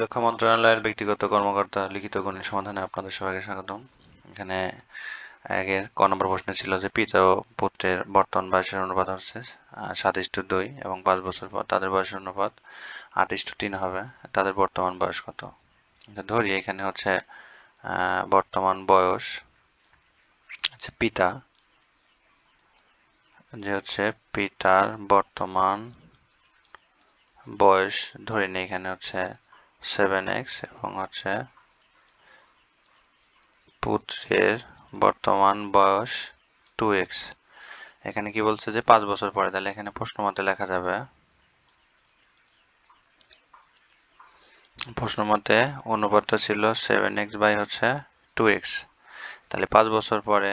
প্রতিরক্ষা মন্ত্রণালয়ের ব্যক্তিগত কর্মকর্তা লিখিত গণিত সমাধানে আপনাদের সবাইকে স্বাগতম। এখানে আগের ক নম্বর প্রশ্নে ছিল যে পিতা ও পুত্রের বর্তমান বয়সের অনুপাত হচ্ছে সাত ইস্টু দুই এবং পাঁচ বছর পর তাদের বয়সের অনুপাত আট ইস্টু তিন হবে। তাদের বর্তমান বয়স কত? ধরি, এখানে হচ্ছে বর্তমান বয়স আচ্ছা পিতা, যে হচ্ছে পিতার বর্তমান বয়স ধরে নিই, এখানে হচ্ছে সেভেন এক্স এবং হচ্ছে পুত্রের বর্তমান বয়স টু এক্স এখানে কি বলছে যে পাঁচ বছর পরে, তাহলে এখানে প্রশ্ন মতে লেখা যাবে। প্রশ্ন মতে অনুপাতটা ছিল সেভেন এক্স বাই হচ্ছে টু এক্স তাহলে পাঁচ বছর পরে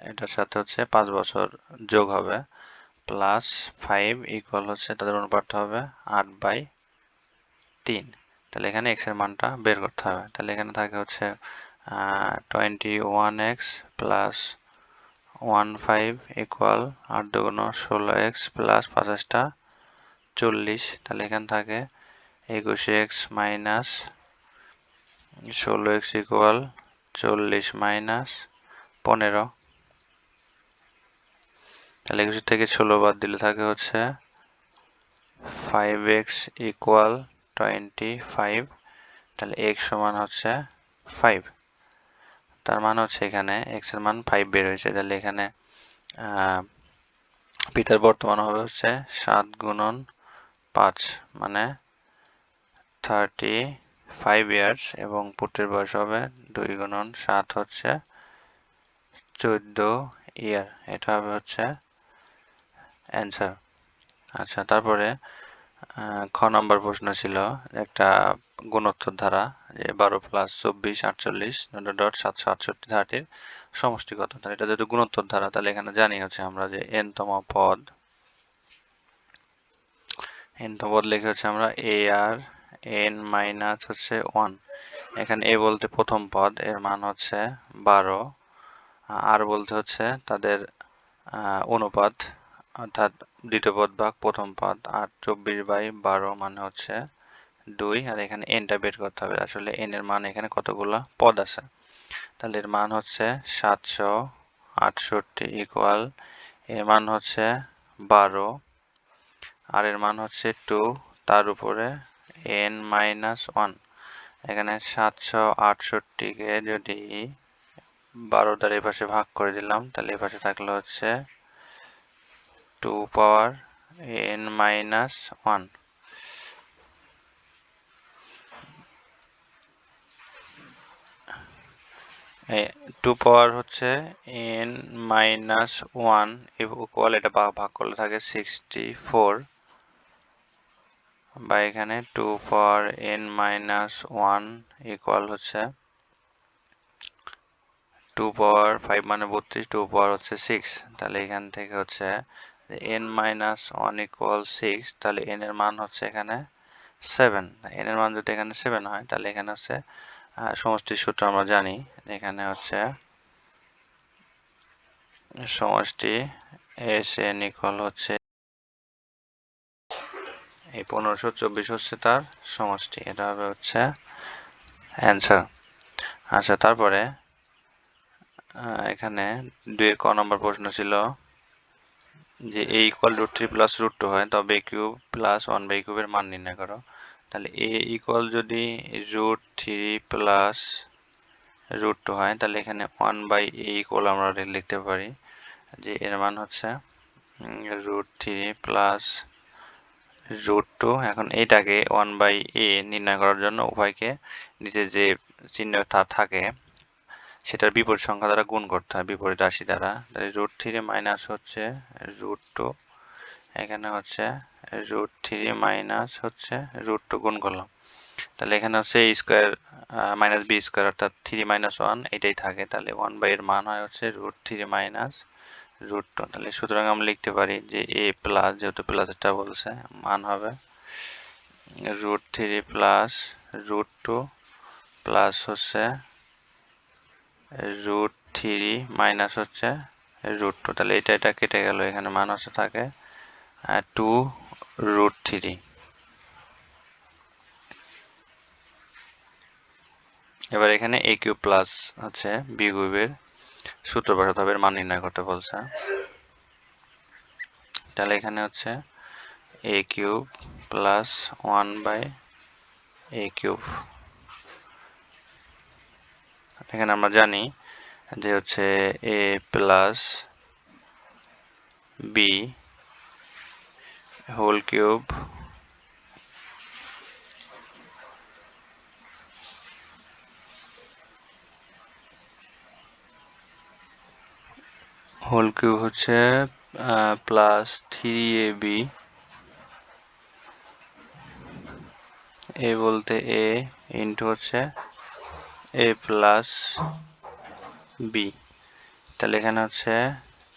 এটার সাথে হচ্ছে পাঁচ বছর যোগ হবে প্লাস ফাইভ ইকুয়াল হচ্ছে তাদের অনুপাতটা হবে আট বাই তিন। তাহলে এখানে এক্সের মানটা বের করতে হবে। তাহলে এখানে থাকে হচ্ছে twenty one x plus one five equal আট দুগুণ ষোলো এক্স প্লাস পঁচাশটা চল্লিশ। তাহলে এখানে থাকে একুশে এক্স মাইনাস ষোলো এক্স ইকুয়াল চল্লিশ মাইনাস পনেরো। তাহলে একুশ থেকে ষোলো বাদ দিলে থাকে হচ্ছে five x equal twenty five তাহলে এক্স সমান হচ্ছে ফাইভ তার মানে হচ্ছে এখানে এক্সের মান ফাইভ বের হয়েছে। তাহলে এখানে পিতার বর্তমান হবে হচ্ছে সাত গুণন পাঁচ মানে থার্টি ফাইভ ইয়ার্স এবং পুত্রের বয়স হবে দুই গুণন সাত হচ্ছে চোদ্দ ইয়ার এটা হবে হচ্ছে অ্যান্সার আচ্ছা তারপরে খ নম্বর প্রশ্ন ছিল একটা গুণোত্তর ধারা যে বারো প্লাস চব্বিশ, আটচল্লিশ ডট সাতশো আটষট্টি ধারাটির সমষ্টি কত তাহলে এটা যেহেতু গুণোত্তর ধারা তাহলে এখানে জানি হচ্ছে আমরা যে এনতম পদ এনতম পদ লিখে হচ্ছে আমরা এ আর এন মাইনাস হচ্ছে ওয়ান এখানে এ বলতে প্রথম পদ, এর মান হচ্ছে বারো। আর বলতে হচ্ছে তাদের অনুপাত, অর্থাৎ দ্বিতীয় পদ ভাগ প্রথম পদ, আর চব্বিশ বাই বারো মানে হচ্ছে দুই, আর এখানে এনটা বের করতে হবে। আসলে এন এর মান এখানে কতগুলো? পদ আছে। তাহলে এর মান হচ্ছে সাতশো আটষট্টি ইকুয়াল এর মান হচ্ছে বারো, আর এর মান হচ্ছে টু তার উপরে এন মাইনাস ওয়ান এখানে সাতশো আটষট্টিকে যদি বারো দ্বারা এপাশে ভাগ করে দিলাম, তাহলে এপাশে থাকলে হচ্ছে two power n minus one. Two power হচ্ছে এন মাইনাস ওয়ান ইকুয়াল এটা ভাগ করলে থাকে সিক্সটি ফোর। বা এখানে two power n minus one equal হচ্ছে টু পাওয়ার ফাইভ মানে বত্রিশ, টু পাওয়ার হচ্ছে সিক্স। তাহলে এখান থেকে হচ্ছে n minus one equal six তাহলে এন এর মান হচ্ছে এখানে সেভেন এন এর মান যদি এখানে সেভেন হয়, তাহলে এখানে হচ্ছে সমষ্টির সূত্র আমরা জানি। এখানে হচ্ছে সমষ্টি এস এন ইকুয়াল হচ্ছে এই পনেরোশো চব্বিশ হচ্ছে তার সমষ্টি। এটা হবে হচ্ছে অ্যান্সার আচ্ছা তারপরে এখানে দুইয়ের ক নম্বর প্রশ্ন ছিল যে a equal root three plus root two হয়, তবে কিউব প্লাস ওয়ান বাই কিউবের মান নির্ণয় করো। তাহলে এ ইকুয়াল যদি root three plus root two হয়, তাহলে এখানে ওয়ান বাই এ ইকুয়াল আমরা লিখতে পারি। যে এর মান হচ্ছে root three plus root two এখন এইটাকে ওয়ান বাই এ নির্ণয় করার জন্য উভয়কে নিচে যে চিহ্ন থাকে সেটার বিপরীত সংখ্যা দ্বারা গুণ করতে হয়, বিপরীত রাশি দ্বারা। রুট থ্রি মাইনাস হচ্ছে রুট টু এখানে হচ্ছে রুট থ্রি মাইনাস হচ্ছে রুট টু গুণ করলাম। তাহলে এখানে হচ্ছে a square minus b square অর্থাৎ থ্রি মাইনাস ওয়ান এটাই থাকে। তাহলে ওয়ান বাই এর মান হয় হচ্ছে root three minus root two তাহলে সুতরাং আমরা লিখতে পারি যে এ প্লাস যেহেতু প্লাসটা বলছে, মান হবে root three plus root two plus হচ্ছে রুট থ্রি মাইনাস হচ্ছে রুট টু তাহলে এটা এটা কেটে গেল, এখানে মান হচ্ছে থাকে টু রুট থ্রি এবার এখানে এ কিউ প্লাস হচ্ছে বি কিউবের সূত্র বসাতে হবে মান নির্ণয় করতে বলছে। তাহলে এখানে হচ্ছে a cube plus one by a cube এখানে আমরা জানি যে হচ্ছে a plus b whole cube whole cube হচ্ছে plus three a b a বলতে এ ইন্টু হচ্ছে এ প্লাস বি তাহলে এখানে হচ্ছে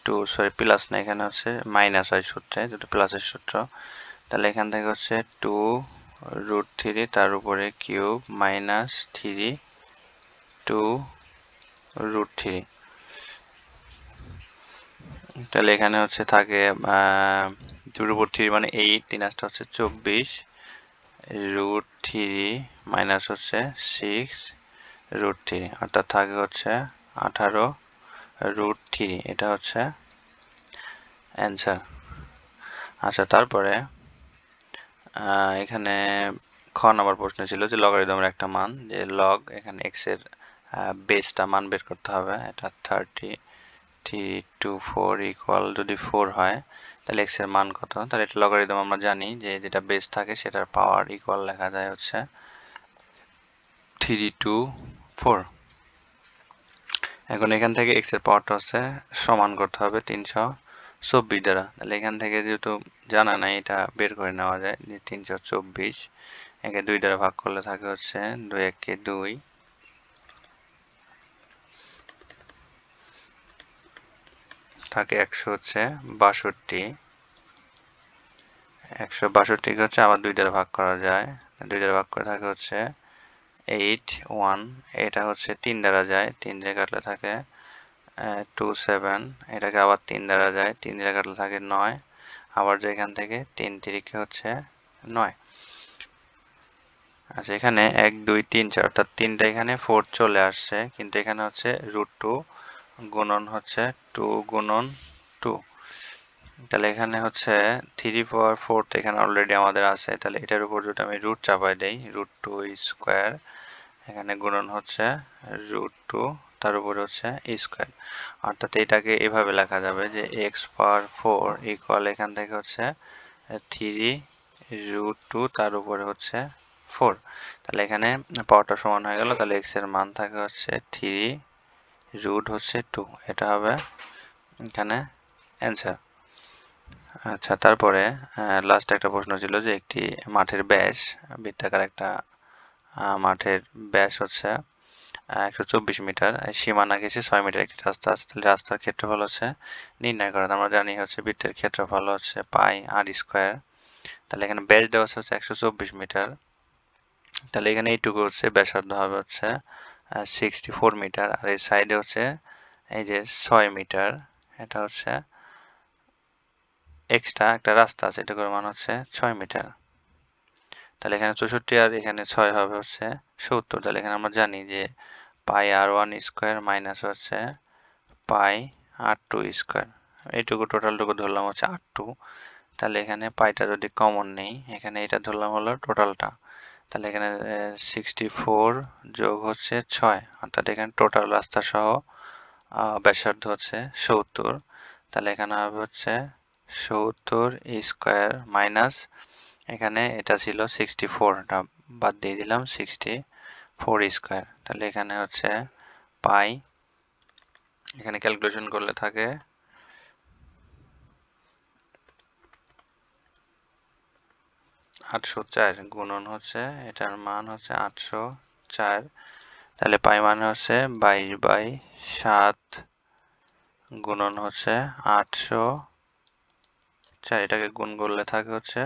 টু সরি প্লাস না, এখানে হচ্ছে মাইনাস হয় সূত্রে যেটা প্লাসের সূত্র তাহলে এখান থেকে হচ্ছে টু রুট থ্রি তার উপরে cube minus three two root three তাহলে এখানে হচ্ছে থাকে দুটোর উপর থ্রি মানে এইট তিন আসটা হচ্ছে চব্বিশ রুট থ্রি মাইনাস হচ্ছে সিক্স রুট। থ্রি অর্থাৎ থাকে হচ্ছে আঠারো। রুট থ্রি এটা হচ্ছে অ্যান্সার আচ্ছা তারপরে এখানে খ নাম্বার প্রশ্ন ছিল যে লগারিদমের একটা মান, যে লগ এখানে এক্সের বেসটা মান বের করতে হবে। এটা thirty three two four equal যদি ফোর হয়, তাহলে এক্সের মান কত? তাহলে এটা লগারিদম আমরা জানি যে যেটা বেস থাকে সেটার পাওয়ার ইকুয়াল লেখা যায় হচ্ছে থ্রি টু ফোর এখন এখান থেকে এক্সের পাওয়ারটা হচ্ছে সমান করতে হবে তিনশো চব্বিশ দ্বারা। তাহলে এখান থেকে যেহেতু জানা নাই, এটা বের করে নেওয়া যায় যে তিনশো চব্বিশ একে দুই দ্বারা ভাগ করলে থাকে হচ্ছে দুই একে দুই। থাকে একশো হচ্ছে বাষট্টি। একশো বাষট্টিকে হচ্ছে আবার দুই দ্বারা ভাগ করা যায়। দুই দ্বারা ভাগ করে থাকে হচ্ছে এইট ওয়ান এটা হচ্ছে তিন দ্বারা যায়, তিন দিয়ে কাটলে থাকে টু সেভেন এটাকে আবার তিন দ্বারা যায়, তিন দিয়ে কাটলে থাকে নয়, আবার যে এখান থেকে তিন তিরিকে হচ্ছে নয়। আচ্ছা এখানে এক, দুই, তিন, চার, অর্থাৎ তিনটা এখানে ফোর চলে আসছে, কিন্তু এখানে হচ্ছে রুট টু গুণন হচ্ছে টু গুণন টু তাহলে এখানে হচ্ছে থ্রি পাওয়ার ফোর্থ এখানে অলরেডি আমাদের আছে, তাহলে এটার উপর যদি আমি রুট চাপাই দেই রুট টু স্কোয়ার এখানে গুণন হচ্ছে রুট টু তার উপরে হচ্ছে স্কোয়ার অর্থাৎ এটাকে এভাবে লেখা যাবে যে এক্স পাওয়ার ফোর ইকুয়াল এখান থেকে হচ্ছে থ্রি রুট টু তার উপরে হচ্ছে ফোর তাহলে এখানে পাওয়ারটা সমান হয়ে গেল, তাহলে এক্সের মান থাকে হচ্ছে থ্রি রুট হচ্ছে টু এটা হবে এখানে অ্যান্সার আচ্ছা তারপরে লাস্ট একটা প্রশ্ন ছিল যে একটি মাঠের ব্যাস বৃত্তাকার একটা মাঠের ব্যাস হচ্ছে একশো চব্বিশ মিটার। সীমানা গেছে ছয় মিটার একটি রাস্তা আছে, তাহলে রাস্তার ক্ষেত্রফল হচ্ছে নির্ণয় করা। আমরা জানি হচ্ছে বৃত্তের ক্ষেত্রফল হচ্ছে পাই আর স্কোয়ার। তাহলে এখানে ব্যাস দেওয়া হচ্ছে একশো চব্বিশ মিটার। তাহলে এখানে এইটুকু হচ্ছে ব্যাসার্ধ হবে হচ্ছে সিক্সটি ফোর মিটার। আর এই সাইডে হচ্ছে এই যে ছয় মিটার, এটা হচ্ছে এক্সট্রা একটা রাস্তা আছে এটুকুর মান হচ্ছে ছয় মিটার। তাহলে এখানে চৌষট্টি আর এখানে ছয় হবে হচ্ছে সত্তর। তাহলে এখানে আমরা জানি যে pi r one square minus হচ্ছে পাই আর টু স্কোয়ার। এইটুকু টোটালটুকু ধরলাম হচ্ছে আর টু। তাহলে এখানে পাইটা যদি কমন নেই, এখানে এটা ধরলাম হলো টোটালটা। তাহলে এখানে সিক্সটি ফোর যোগ হচ্ছে ছয়, অর্থাৎ এখানে টোটাল রাস্তা সহ ব্যাসার্ধ হচ্ছে সত্তর। তাহলে এখানে হবে হচ্ছে সত্তর স্কোয়ার মাইনাস এখানে এটা ছিল সিক্সটি ফোরটা বাদ দিয়ে দিলাম সিক্সটি ফোর স্কোয়ার তাহলে এখানে হচ্ছে পাই। এখানে ক্যালকুলেশন করলে থাকে আটশো চার গুণন হচ্ছে, এটার মান হচ্ছে আটশো চার। তাহলে পাই মানে হচ্ছে বাইশ বাই সাত গুণন হচ্ছে আটশো চার। এটাকে গুণ করলে থাকে হচ্ছে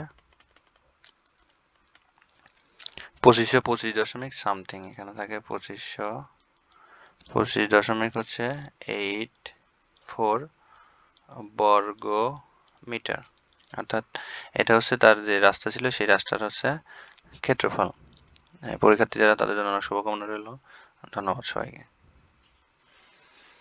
পঁচিশশো পঁচিশ দশমিক সামথিং এখানে থাকে পঁচিশশো পঁচিশ দশমিক হচ্ছে এইট ফোর বর্গ মিটার। অর্থাৎ এটা হচ্ছে তার যে রাস্তা ছিল, সেই রাস্তার হচ্ছে ক্ষেত্রফল। পরীক্ষার্থী যারা তাদের জন্য অনেক শুভকামনা রইল। ধন্যবাদ সবাইকে।